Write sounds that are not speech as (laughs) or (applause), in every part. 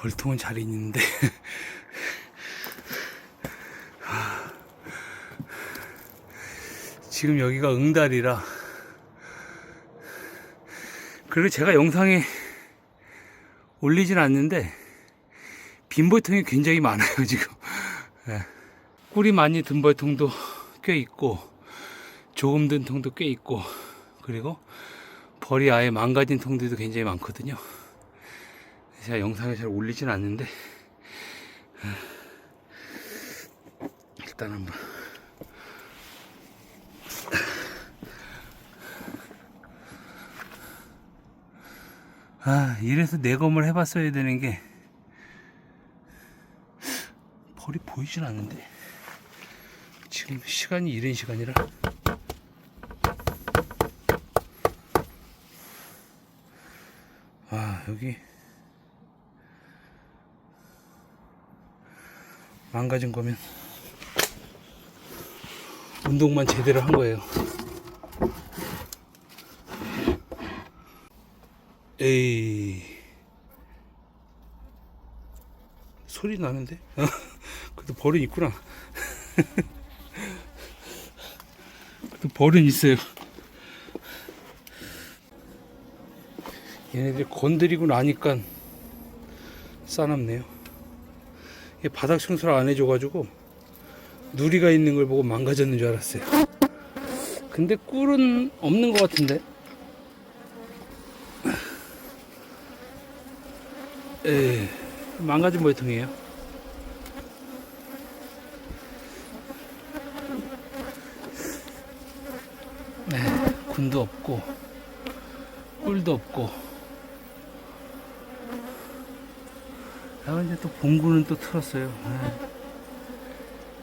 벌통은 잘 있는데. (laughs) 지금 여기가 응달이라. 그리고 제가 영상에 올리진 않는데 빈 벌통이 굉장히 많아요 지금. 예. 꿀이 많이 든 벌통도 꽤 있고 조금 든 통도 꽤 있고 그리고 벌이 아예 망가진 통들도 굉장히 많거든요 제가 영상에 잘 올리진 않는데 일단 한번. 아 이래서 내검을 해봤어야 되는 게 벌이 보이진 않는데. 지금 시간이 이른 시간이라. 아 여기 망가진 거면 운동만 제대로 한 거예요. 에이 소리 나는데? (laughs) 그래도 벌은 있구나. (laughs) 그래도 벌은 있어요. 얘네들이 건드리고 나니까 싸납네요. 얘 바닥 청소를 안 해줘가지고 누리가 있는 걸 보고 망가졌는 줄 알았어요. 근데 꿀은 없는 것 같은데. 에 망가진 벌통이에요. 네, 군도 없고 꿀도 없고. 아 이제 또 봉구는 또 틀었어요. 아.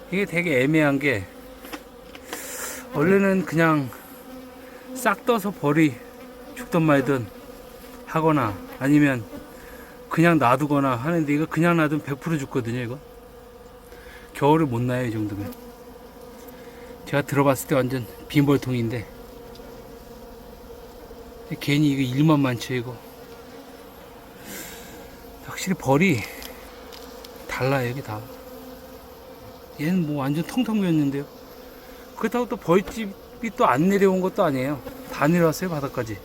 이게 되게 애매한 게 원래는 그냥 싹 떠서 벌이 죽던 말든 하거나 아니면 그냥 놔두거나 하는데 이거 그냥 놔두면 100% 죽거든요 이거 겨울을 못 나요 이 정도면 제가 들어봤을 때 완전 빈벌통인데 괜히 이거 일만 많죠 이거 확실히 벌이 달라요 여기 다. 얘는 뭐 완전 텅텅 비었는데요. 그렇다고 또 벌집이 또 안 내려온 것도 아니에요. 다 내려왔어요 바닥까지.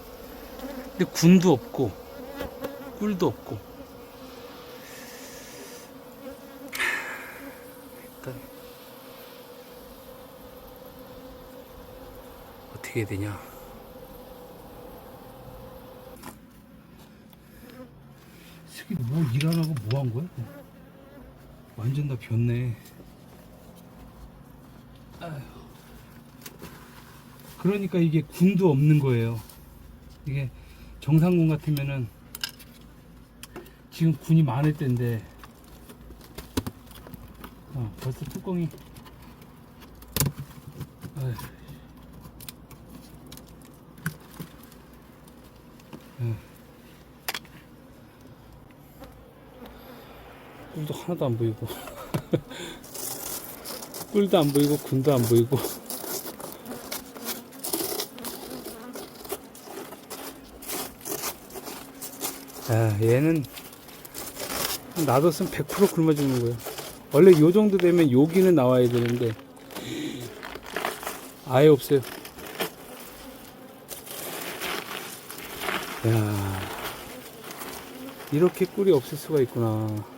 근데 군도 없고 꿀도 없고. 일단 어떻게 해야 되냐. 새끼 뭐일안 하고 뭐 한 거야? 완전 다 변네. 그러니까 이게 군도 없는 거예요. 이게 정상군 같으면은 지금 군이 많을 때인데 어, 벌써 뚜껑이 아휴. 꿀도 하나도 안 보이고. (laughs) 꿀도 안 보이고 군도 안 보이고. 아 얘는 놔뒀으면 100% 굶어 죽는 거예요. 원래 요 정도 되면 여기는 나와야 되는데. 아예 없어요. 야 이렇게 꿀이 없을 수가 있구나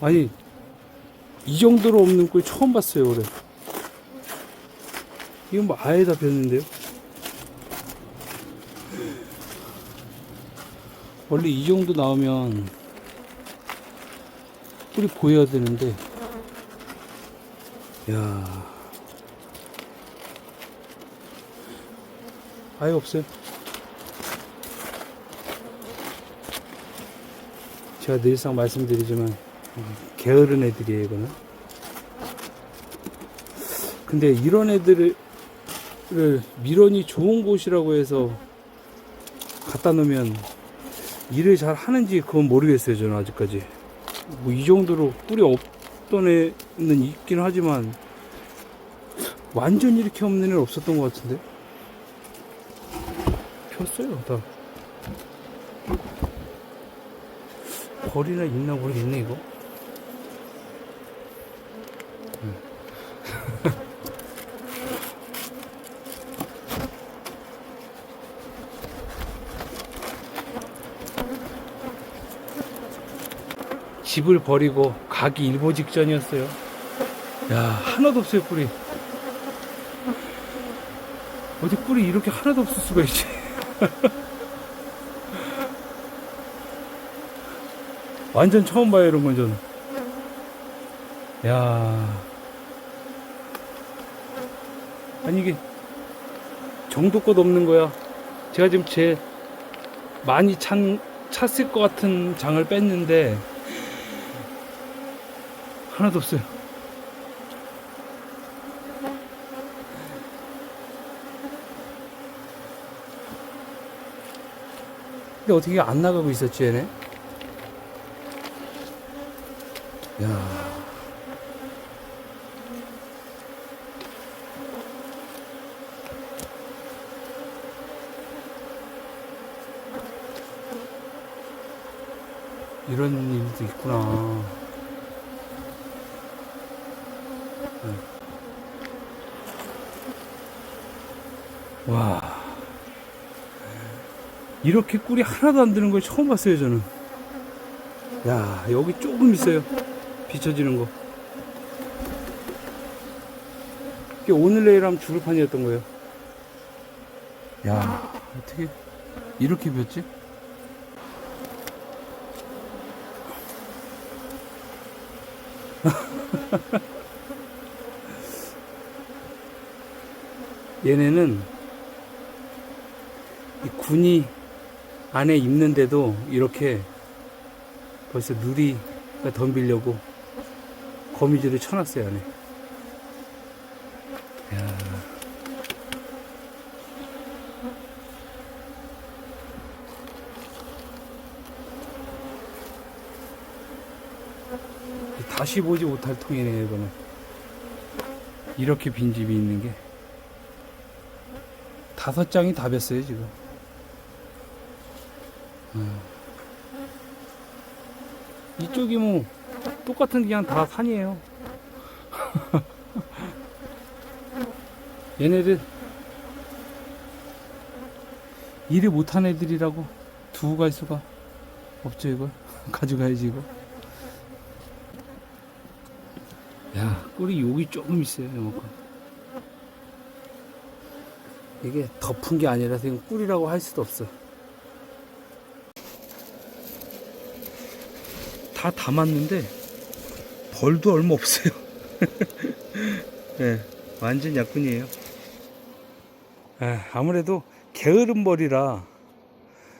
아니 이 정도로 없는 꿀 처음 봤어요 올해. 이건 뭐 아예 다 폈는데요? 원래 이 정도 나오면 꿀이 보여야 되는데. 야. 아예 없어요? 제가 늘상 말씀드리지만 게으른 애들이에요, 이거는. 근데 이런 애들을 밀원이 좋은 곳이라고 해서 갖다 놓으면 일을 잘 하는지 그건 모르겠어요, 저는 아직까지. 뭐 이 정도로 꿀이 없던 애는 있긴 하지만 완전 이렇게 없는 애는 없었던 것 같은데. 폈어요, 다. 벌이나 있나 모르겠네, 이거. 집을 버리고 가기 일보 직전이었어요. 야, 하나도 없어요, 꿀이. 어디 꿀이 이렇게 하나도 없을 수가 있지? (laughs) 완전 처음 봐요, 이런 건 저는. 야 아니, 이게 정도껏 없는 거야. 제가 지금 제 많이 찬, 찼을 것 같은 장을 뺐는데, 하나도 없어요. 근데 어떻게 안 나가고 있었지, 얘네? 야 이런 일도 있구나. 네. 와. 이렇게 꿀이 하나도 안 드는 걸 처음 봤어요, 저는. 야, 여기 조금 있어요. 비춰지는 거. 이게 오늘 내일 하면 죽을 판이었던 거예요. 야, 어떻게 이렇게 비었지? (laughs) 얘네는 이 군이 안에 입는데도 이렇게 벌써 누리가 덤비려고 거미줄을 쳐놨어요 안에. 야. 다시 보지 못할 통이네요 이거는. 이렇게 빈 집이 있는 게 다섯 장이 다 뵀어요 지금. 음. 이쪽이 뭐 똑같은 그냥 다 산이에요. (laughs) 얘네들 일을 못한 애들이라고 두고 갈 수가 없죠 이걸 (laughs) 가져가야지 이거. 야 꿀이 여기 조금 있어요 이만큼. 이게 덮은 게 아니라서 이건 꿀이라고 할 수도 없어. 다 담았는데 벌도 얼마 없어요. (laughs) 네, 완전 약군이에요. 아, 아무래도 게으른 벌이라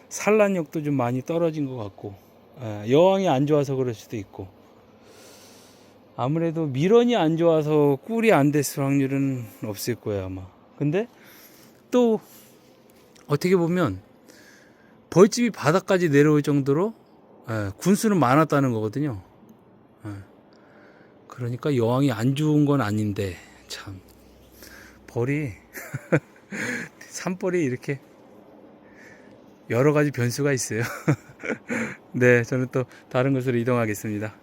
산란력도 좀 많이 떨어진 것 같고 아, 여왕이 안 좋아서 그럴 수도 있고 아무래도 밀원이 안 좋아서 꿀이 안 됐을 확률은 없을 거예요 아마. 근데 또 어떻게 보면 벌집이 바닥까지 내려올 정도로 예, 군수는 많았다는 거거든요. 예. 그러니까 여왕이 안 좋은 건 아닌데 참 벌이 (laughs) 산벌이 이렇게 여러 가지 변수가 있어요. (laughs) 네, 저는 또 다른 곳으로 이동하겠습니다.